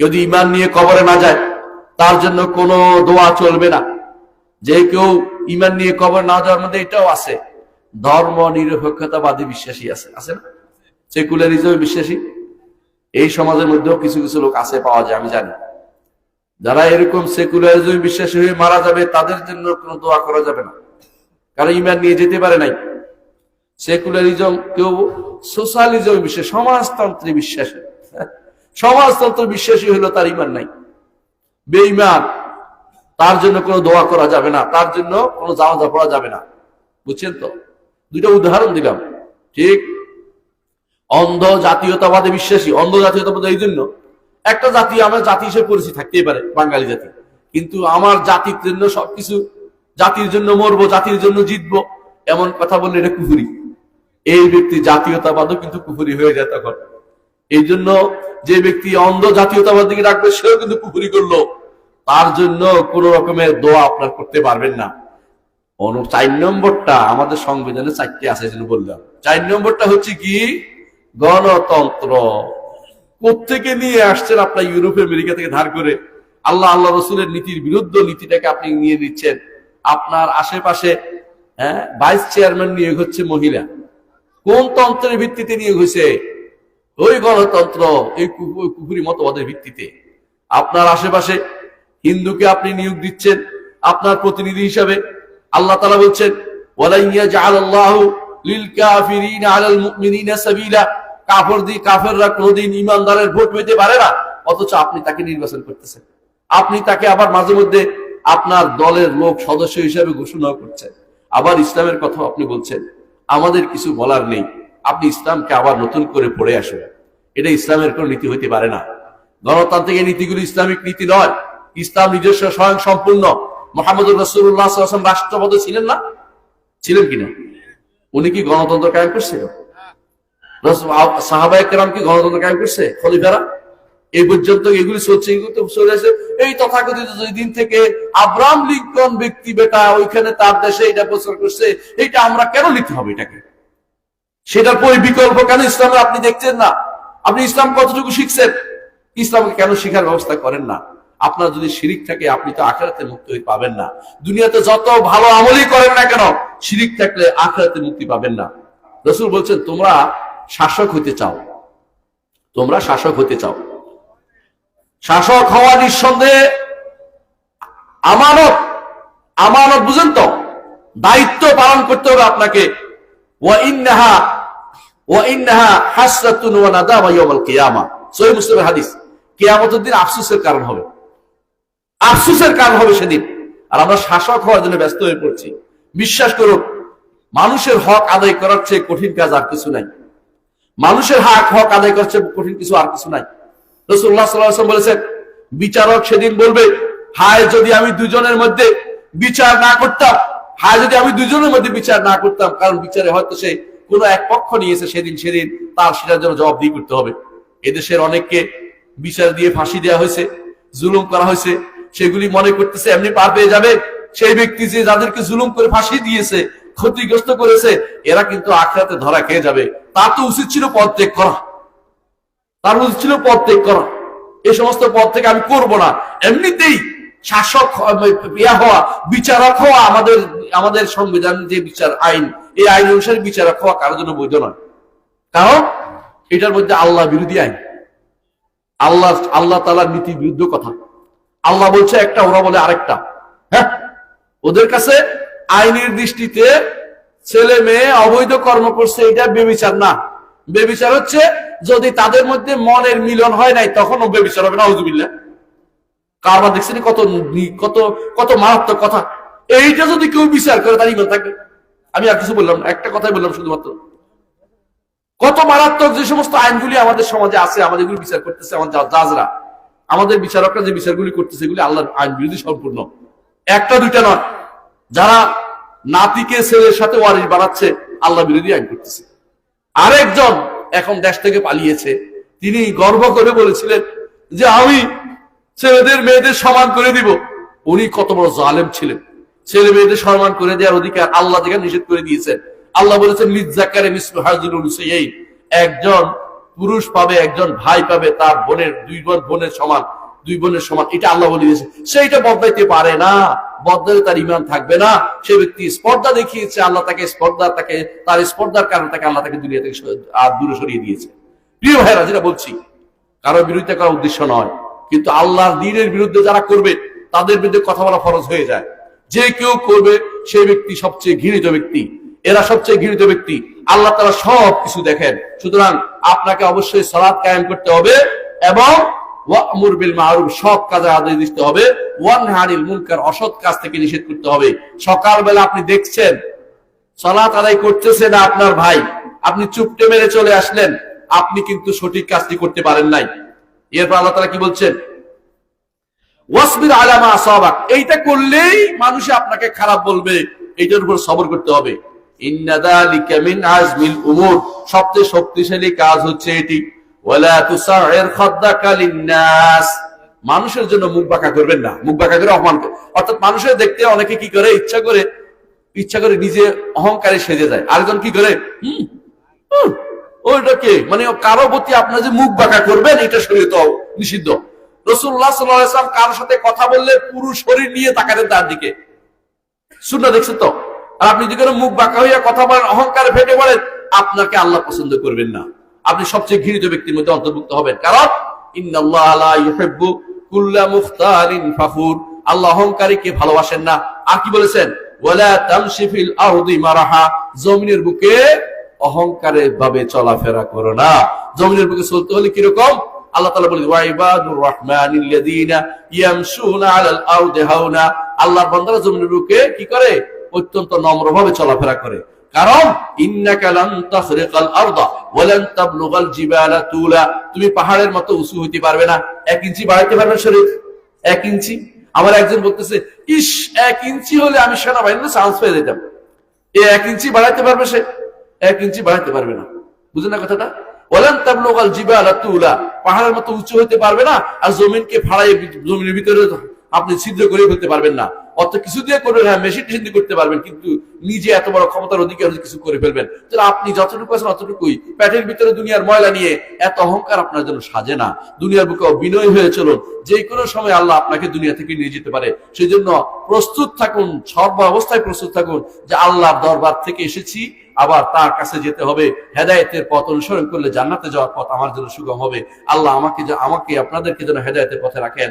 যদি ইমান নিয়ে কবরে না যায়, তার জন্য কোনো দোয়া চলবে না। যে কেউ ইমান নিয়ে কবর না যাওয়ার মধ্যে এটাও আছে। ধর্ম নিরপেক্ষতাবাদী বিশ্বাসী আছে। আছে না? সেকুলারিজমে বিশ্বাসী। এই সমাজের মধ্যেও কিছু কিছু লোক আছে পাওয়া যায়, আমি জানি। যারা এরকম সেকুলারিজমে বিশ্বাসী হয়ে মারা যাবে, তাদের জন্য কোনো দোয়া করা যাবে না। কারণ ইমান নিয়ে যেতে পারে নাই। সেকুলারিজম কেউ, সোশ্যালিজম বিশ্বাস, সমাজতন্ত্রে বিশ্বাসী। সমাজতন্ত্র বিশ্বাসী হলো তার ইমান নাই। বেঈমান, তার জন্য কোনো দোয়া করা যাবে না, তার জন্য কোনো জানাজা পড়া যাবে না। বুঝছেন তো? দুইটা উদাহরণ দিলাম। ঠিক? অন্ধ জাতীয়তাবাদে বিশ্বাসী। অন্ধ জাতীয়তাবাদ এই জন্য, একটা জাতি আমরা জাতি হিসেবে পরিচিত থাকতেই পারে, বাঙালি জাতি। কিন্তু আমার জাতির জন্য সবকিছু, জাতির জন্য মরবো, জাতির জন্য জিতবো, এমন কথা বললে এটা কুহুরি এই ব্যক্তি জাতীয়তাবাদও কিন্তু কুহুরি হয়ে যায় তখন। এই জন্য যে ব্যক্তি অন্ধ জাতীয়তাবাদ দিকে রাখবে সেও কিন্তু কুহুরি করল। তার জন্য কোন রকমের দোয়া আপনার করতে পারবেন না। অনু চার নম্বরটা আমাদের সংবিধানে চারটে আছে জন্য বললাম। চার নম্বরটা হচ্ছে কি? গণতন্ত্র। কোথেকে নিয়ে আসছেন আপনার ইউরোপ, আমেরিকা থেকে ধার করে? আল্লাহ আল্লাহ রসুলের নীতির বিরুদ্ধ নীতিটাকে আপনি নিয়ে নিচ্ছেন। আপনার আশেপাশে হ্যাঁ ভাইস চেয়ারম্যান নিয়োগ হচ্ছে মহিলা। কোন তন্ত্রের ভিত্তিতে নিয়োগ হয়েছে? ওই গণতন্ত্র, এই কুকুরি মতবাদের ভিত্তিতে। আপনার আশেপাশে হিন্দুকে আপনি নিয়োগ দিচ্ছেন, আপনার প্রতিনিধি হিসাবে। আল্লাহ তালা বলছেন ভোট পারে না, অথচ আপনি তাকে নির্বাচন করতেছেন। আপনি তাকে আবার মাঝে মধ্যে আপনার দলের লোক সদস্য হিসাবে ঘোষণা করছেন। আবার ইসলামের কথা আপনি বলছেন। আমাদের কিছু বলার নেই। আপনি ইসলামকে আবার নতুন করে পড়ে আসুন। এটা ইসলামের কোন নীতি হইতে পারে না। গণতান্ত্রিক নীতিগুলো ইসলামিক নীতি নয়। ইসলাম নিজস্ব স্বয়ং সম্পূর্ণ। মোহাম্মদ রসুল্লাহ রাষ্ট্রপতি ছিলেন না? ছিলেন কিনা? উনি কি গণতন্ত্র কায়েম করছিল কেরাম কি গণতন্ত্র কায়েম করছে? খলিফারা? এই পর্যন্ত এগুলি চলছে চলে আসে। এই তথাকথিত দিন থেকে আব্রাহাম লিঙ্কন ব্যক্তি বেটা, ওইখানে তার দেশে এটা প্রচার করছে। এটা আমরা কেন নিতে হবে এটাকে? সেটার পরে বিকল্প কেন ইসলামে? আপনি দেখছেন না। আপনি ইসলাম কতটুকু শিখছেন? ইসলামকে কেন শিখার ব্যবস্থা করেন না? আপনার যদি শিরিক থাকে, আপনি তো আখেরাতে মুক্তি পাবেন না। দুনিয়াতে যত ভালো আমলই করেন না কেন, শিরিক থাকলে আখেরাতে মুক্তি পাবেন না। রসুল বলছেন, তোমরা শাসক হতে চাও। তোমরা শাসক হতে চাও। শাসক হওয়া নিঃসন্দেহে আমানত আমানত বুঝেন তো, দায়িত্ব পালন করতে হবে আপনাকে। ওয়া ইন্নাহা বিশ্বাস করুন, মানুষের হক আদায় করার চেয়ে কঠিন কাজ আর কিছু নাই। মানুষের হক হক আদায় করার চেয়ে কঠিন কিছু আর কিছু নাই। রসুল্লাহ বলেছেন, বিচারক সেদিন বলবে, হায়, যদি আমি দুজনের মধ্যে বিচার না করতাম, হায়, যদি আমি দুজনের মধ্যে বিচার না করতাম, কারণ বিচারে হয়তো সে কোনো এক পক্ষ নিয়েছে সেদিন সেদিন, তার সেটার জন্য জবাবদিহি করতে হবে। এদেশের অনেককে বিচার দিয়ে ফাঁসি দেওয়া হয়েছে, জুলুম করা হয়েছে। সেগুলি মনে করতেছে, এমনি পার পেয়ে যাবে। সেই ব্যক্তি যে যাদেরকে জুলুম করে ফাঁসি দিয়েছে, ক্ষতিগ্রস্ত করেছে, এরা কিন্তু আখড়াতে ধরা খেয়ে যাবে। তার তো উচিত ছিল পদ ত্যাগ করা। তার উচিত ছিল পদ ত্যাগ করা। এই সমস্ত পদ থেকে আমি করব না। এমনিতেই শাসক হওয়া, বিচারক হওয়া আমাদের আমাদের সংবিধান যে বিচার আইন এই আইন অনুসারে বিচারক হওয়া কারোর জন্য বৈধ নয়। কারণ এটার মধ্যে আল্লাহ বিরোধী আইন। আল্লাহ আল্লাহ তালার নীতি বিরুদ্ধ কথা। আল্লাহ বলছে একটা, ওরা বলে আরেকটা। হ্যাঁ? ওদের কাছে আইনের দৃষ্টিতে ছেলে মেয়ে অবৈধ কর্ম করছে, এটা বেবিচার না। বেবিচার হচ্ছে যদি তাদের মধ্যে মনের মিলন হয় নাই, তখন ও বেবিচার হবে না হুজুবিল্লা কারবার দেখছেন কত কত কত মারাত্মক কথা। এইটা যদি কেউ বিচার করে, তার ইমান থাকবে। আমি আর কিছু বললাম না, একটা কথাই বললাম শুধুমাত্র। কত মারাত্মক যে সমস্ত আইনগুলি আমাদের সমাজে আছে, আমাদের এগুলি বিচার করতেছে আমাদের জাজরা। আমাদের বিচারকরা যে বিচারগুলি করতেছে, এগুলি আল্লাহর আইন বিরোধী সম্পূর্ণ। একটা, দুইটা নয়। যারা নাতিকে, ছেলের সাথে ওয়ারিশ বানাচ্ছে, আল্লাহ বিরোধী আইন করতেছে। আরেকজন এখন দেশ থেকে পালিয়েছে, তিনি গর্ব করে বলেছিলেন যে আমি ছেলেদের, মেয়েদের সমান করে দিব। উনি কত বড় জালেম ছিলেন। ছেলে মেয়েদের সম্মান করে দেওয়ার অধিকার আল্লাহ থেকে নিষেধ করে দিয়েছেন। আল্লাহ বলেছেন একজন পুরুষ পাবে, একজন ভাই পাবে, তার বোনের, দুই বোন, বোনের সমান, দুই বোনের সমান। এটা আল্লাহ বলে দিয়েছে সেইটা বদলাইতে পারে না। বদলালে তার ইমান থাকবে না। সে ব্যক্তি স্পর্ধা দেখিয়েছে, আল্লাহ তাকে স্পর্ধা, তাকে, তার স্পর্ধার কারণে তাকে আল্লাহ তাকে দুনিয়া থেকে আর দূরে সরিয়ে দিয়েছে। প্রিয় ভাইরা যেটা বলছি কারও বিরুদ্ধে করার উদ্দেশ্য নয়। কিন্তু আল্লাহর দিনের বিরুদ্ধে যারা করবে, তাদের বিরুদ্ধে কথা বলা ফরজ হয়ে যায়। যে কেউ করবে সেই ব্যক্তি সবচেয়ে ঘৃণিত ব্যক্তি। এরা সবচেয়ে ঘৃণিত ব্যক্তি। আল্লাহ তারা সব কিছু দেখেন। সুতরাং আপনাকে অবশ্যই সলাৎ কায়েম করতে হবে এবং অসৎ কাজ থেকে নিষেধ করতে হবে। সকালবেলা আপনি দেখছেন করতেছে না আপনার ভাই। আপনি চুপটে মেরে চলে আসলেন। আপনি কিন্তু সঠিক কাজটি করতে পারেন নাই। এরপর আল্লাহ তারা কি বলছেন? ওয়াসবির আলামা আসাবাক। এইটা করলেই মানুষ আপনাকে খারাপ বলবে। এইটার উপর সবর করতে হবে। শক্তিশালী কাজ হচ্ছে মানুষের জন্য মুখ বাঁকা করবেন না। মুখ করে অর্থাৎ মানুষের দেখতে অনেকে কি করে? ইচ্ছা করে ইচ্ছা করে নিজে অহংকারে সেজে যায়। আরেকজন কি করে? ওইটা কে মানে কারও প্রতি আপনার যে মুখ বাঁকা করবেন, এটা শরীয়ত নিষিদ্ধ। রসুল্লাহ সাল্লাম কারোর সাথে কথা বললে পুরো শরীর নিয়ে তাকাতেন তার দিকে। শুনে দেখছেন তো? আর আপনি যদি কোনো মুখ বাঁকা হইয়া কথা বলেন, অহংকারে ফেটে পড়েন আপনাকে আল্লাহ পছন্দ করবেন না। আপনি সবচেয়ে ঘৃণিত ব্যক্তির মধ্যে অন্তর্ভুক্ত হবেন। কারণ আল্লাহ ভালোবাসেন না। আর কি বলেছেন? জমিনের বুকে অহংকারে ভাবে চলাফেরা করো না। জমিনের বুকে চলতে হলে কীরকম? তুমি পাহাড়ের মতো উঁচু হইতে পারবে না। এক ইঞ্চি বাড়াইতে পারবে শরীর? এক ইঞ্চি? আমার একজন বলতেছে, ইস, এক ইঞ্চি হলে আমি সেনাবাহিনীতে চান্স পেয়ে যেতাম। এ এক ইঞ্চি বাড়াইতে পারবে সে? এক ইঞ্চি বাড়াইতে পারবে না। বুঝলেন না কথাটা? পাহাড়ের মতো উঁচু পারবে না, আর জমিনকে ফাড়াই জমিনের ভিতরে আপনি ছিদ্র করে ফেলতে পারবেন না। অত কিছু দিয়ে করবেন হ্যাঁ মেশিন টেশিন করতে পারবেন, কিন্তু নিজে এত বড় ক্ষমতার অধিকার কিছু করে ফেলবেন। তাহলে আপনি যতটুকু আছেন অতটুকুই। প্যাটের ভিতরে দুনিয়ার ময়লা নিয়ে এত অহংকার আপনার জন্য সাজে না। দুনিয়ার বুকে বিনয় হয়ে চলুন। যে কোনো সময় আল্লাহ আপনাকে দুনিয়া থেকে নিয়ে যেতে পারে। সেই জন্য প্রস্তুত থাকুন সর্ব অবস্থায় প্রস্তুত থাকুন যে আল্লাহর দরবার থেকে এসেছি। আবার তার কাছে যেতে হবে, হেদায়তের পথ অনুসরণ করলে জান্নাতে যাওয়ার পথ আমার জন্য সুগম হবে। আল্লাহ আমাকে আমাকে আপনাদেরকে যেন হেদায়তের পথে রাখেন।